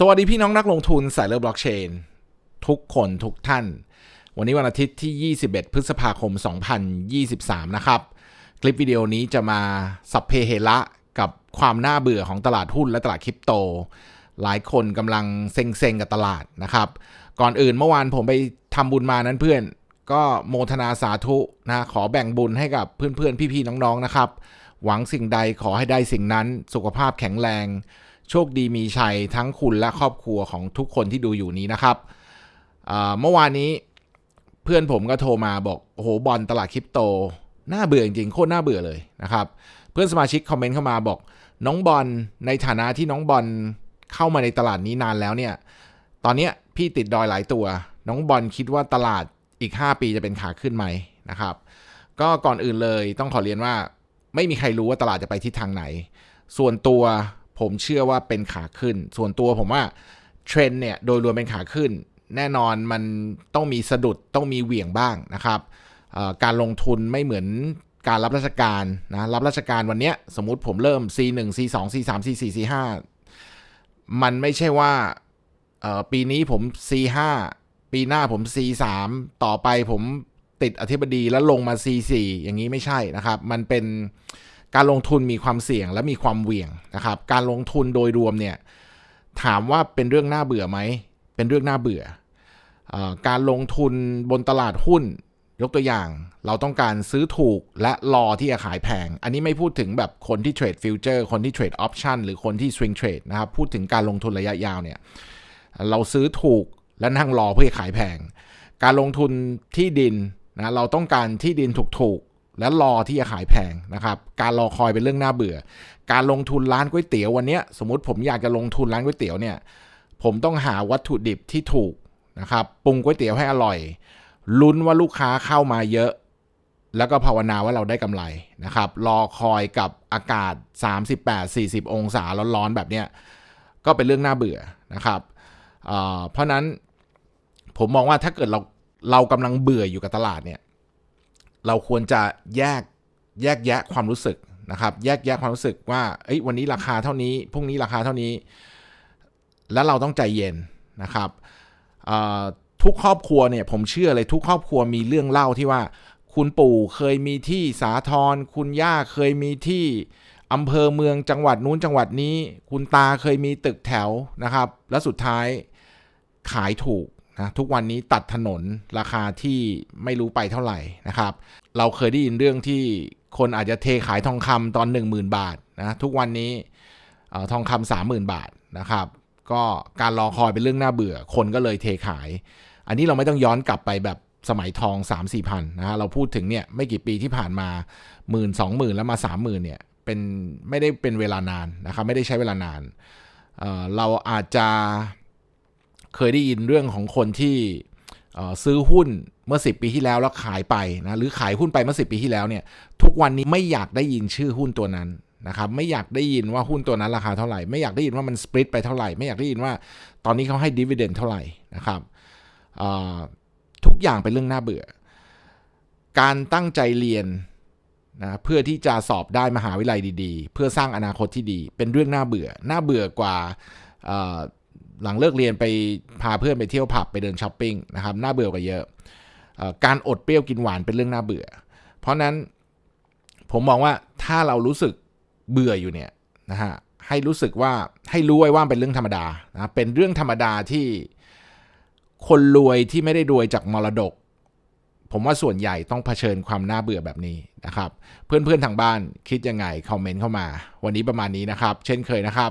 สวัสดีพี่น้องนักลงทุนสายเลือบล็อกเชน ทุกคนทุกท่าน วันนี้วันอาทิตย์ที่ 21 พฤษภาคม 2023 นะครับ คลิปวิดีโอนี้จะมาสัพเพเหระกับความน่าเบื่อของตลาดหุ้นและตลาดคริปโต หลายคนกำลังเซ็งๆกับตลาดนะครับ ก่อนอื่นเมื่อวานผมไปทำบุญมานั้นเพื่อน ก็โมทนาสาธุนะขอแบ่งบุญให้กับเพื่อนๆ พี่ๆน้องๆนะครับ หวังสิ่งใดขอให้ได้สิ่งนั้นสุขภาพแข็งแรง โชคดีมีชัยทั้งคุณและครอบครัวของทุกคนที่ดูอยู่นี้นะครับเมื่อวานนี้เพื่อนผมก็โทรมาบอกโอ้โหบอลตลาดคริปโตน่าเบื่อจริงโคตรน่าเบื่อเลยนะครับ เพื่อนสมาชิกคอมเมนต์เข้ามาบอกน้องบอลในฐานะที่น้องบอลเข้ามาในตลาดนี้นานแล้วเนี่ย ตอนเนี้ยพี่ติดดอยหลายตัว น้องบอลคิดว่าตลาดอีก 5 ปีจะเป็นขาขึ้นไหมนะครับ ก็ก่อนอื่นเลยต้องขอเรียนว่าไม่มีใครรู้ว่าตลาดจะไปทิศทางไหน ส่วนตัว ผมเชื่อว่าเป็นขาขึ้น ส่วนตัวผมว่าเทรนด์เนี่ยโดยรวมเป็นขาขึ้น แน่นอนมันต้องมีสะดุดต้องมีเหวี่ยงบ้างนะครับการลงทุนไม่เหมือนการรับราชการนะรับราชการวันเนี้ยสมมุติผมเริ่ม C1 C2 C3 C4 C5 มันไม่ใช่ว่าปีนี้ผม C5 ปีหน้าผม C3 ต่อไปผมติดอธิบดีแล้วลงมา C4 อย่างนี้ไม่ใช่นะครับ มันเป็น การลงทุนมีความเสี่ยงและมีความเหวี่ยงนะครับ การลงทุนโดยรวมเนี่ยถามว่าเป็นเรื่องน่าเบื่อไหม เป็นเรื่องน่าเบื่ออการลงทุนบนตลาดหุ้นยกตัวอย่าง เราต้องการซื้อถูกและรอที่จะขายแพง อันนี้ไม่พูดถึงแบบคนที่เทรดฟิวเจอร์คนที่เทรดออปชันหรือคนที่สวิงเทรดนะครับ พูดถึงการลงทุนระยะยาวเนี่ยเราซื้อถูกและนั่งรอเพื่อขายแพง การลงทุนที่ดินนะเราต้องการที่ดินถูก และรอที่จะขายแพงนะครับ การรอคอยเป็นเรื่องน่าเบื่อ การลงทุนร้านก๋วยเตี๋ยววันนี้สมมติผมอยากจะลงทุนร้านก๋วยเตี๋ยวเนี่ย ผมต้องหาวัตถุดิบที่ถูกนะครับปรุงก๋วยเตี๋ยวให้อร่อยลุ้นว่าลูกค้าเข้ามาเยอะ แล้วก็ภาวนาว่าเราได้กำไรนะครับ รอคอยกับอากาศ 38-40 องศาร้อนๆแบบเนี้ยก็เป็นเรื่องน่าเบื่อนะครับเเพราะนั้นผมมองว่าถ้าเกิดเราเรากำลังเบื่ออยู่กับตลาดเนี่ย เราควรจะแยกแยกแยะความรู้สึกนะครับ แยกแยะความรู้สึกว่าเอ้ยวันนี้ราคาเท่านี้พรุ่งนี้ราคาเท่านี้ แล้วเราต้องใจเย็นนะครับทุกครอบครัวเนี่ยผมเชื่อเลยทุกครอบครัวมีเรื่องเล่าที่ว่า คุณปู่เคยมีที่สาทรคุณย่าเคยมีที่อำเภอเมืองจังหวัดนู้นจังหวัดนี้ คุณตาเคยมีตึกแถวนะครับ แล้วสุดท้ายขายถูก นะทุกวันนี้ตัดถนนราคาที่ไม่รู้ไปเท่าไหร่นะครับ เราเคยได้ยินเรื่องที่คนอาจจะเทขายทองคำตอน 10,000 บาทนะทุกวันนี้ทองคำสามหมื่นบาทนะครับ ก็การรอคอยเป็นเรื่องน่าเบื่อ คนก็เลยเทขาย อันนี้เราไม่ต้องย้อนกลับไปแบบสมัยทอง 3 4พันนะฮะเราพูดถึงเนี่ยไม่กี่ปีที่ผ่านมาหมื่นสองหมื่นแล้วมาสามหมื่นเนี่ยเป็นไม่ได้เป็นเวลานานนะครับไม่ได้ใช้เวลานานเเราอาจจะ เคยได้ยินเรื่องของคนที่ซื้อหุ้นเมื่อ 10 ปีที่แล้วแล้วขายไปนะหรือขายหุ้นไปเมื่อ 10 ปีที่แล้วเนี่ยทุกวันนี้ไม่อยากได้ยินชื่อหุ้นตัวนั้นนะครับไม่อยากได้ยินว่าหุ้นตัวนั้นราคาเท่าไหร่ ไม่อยากได้ยินว่ามันสปริตไปเท่าไหร่ ไม่อยากได้ยินว่าตอนนี้เขาให้ดีเวเดนเท่าไหร่นะครับทุกอย่างเป็นเรื่องน่าเบื่อ การตั้งใจเรียนนะเพื่อที่จะสอบได้มหาวิทยาลัยดี ๆ เพื่อสร้างอนาคตที่ดี เป็นเรื่องน่าเบื่อ น่าเบื่อกว่า หลังเลิกเรียนไปพาเพื่อนไปเที่ยวผับไปเดินช้อปปิ้งนะครับน่าเบื่อกว่าเยอะการอดเปรี้ยวกินหวานเป็นเรื่องน่าเบื่อ เพราะนั้นผมมองว่าถ้าเรารู้สึกเบื่ออยู่เนี่ยนะฮะให้รู้สึกว่าให้รู้ไว้ว่าเป็นเรื่องธรรมดานะเป็นเรื่องธรรมดาที่คนรวยที่ไม่ได้รวยจากมรดก ผมว่าส่วนใหญ่ต้องเผชิญความน่าเบื่อแบบนี้นะครับ เพื่อนๆทางบ้านคิดยังไงคอมเมนต์เข้ามา วันนี้ประมาณนี้นะครับ เช่นเคยนะครับ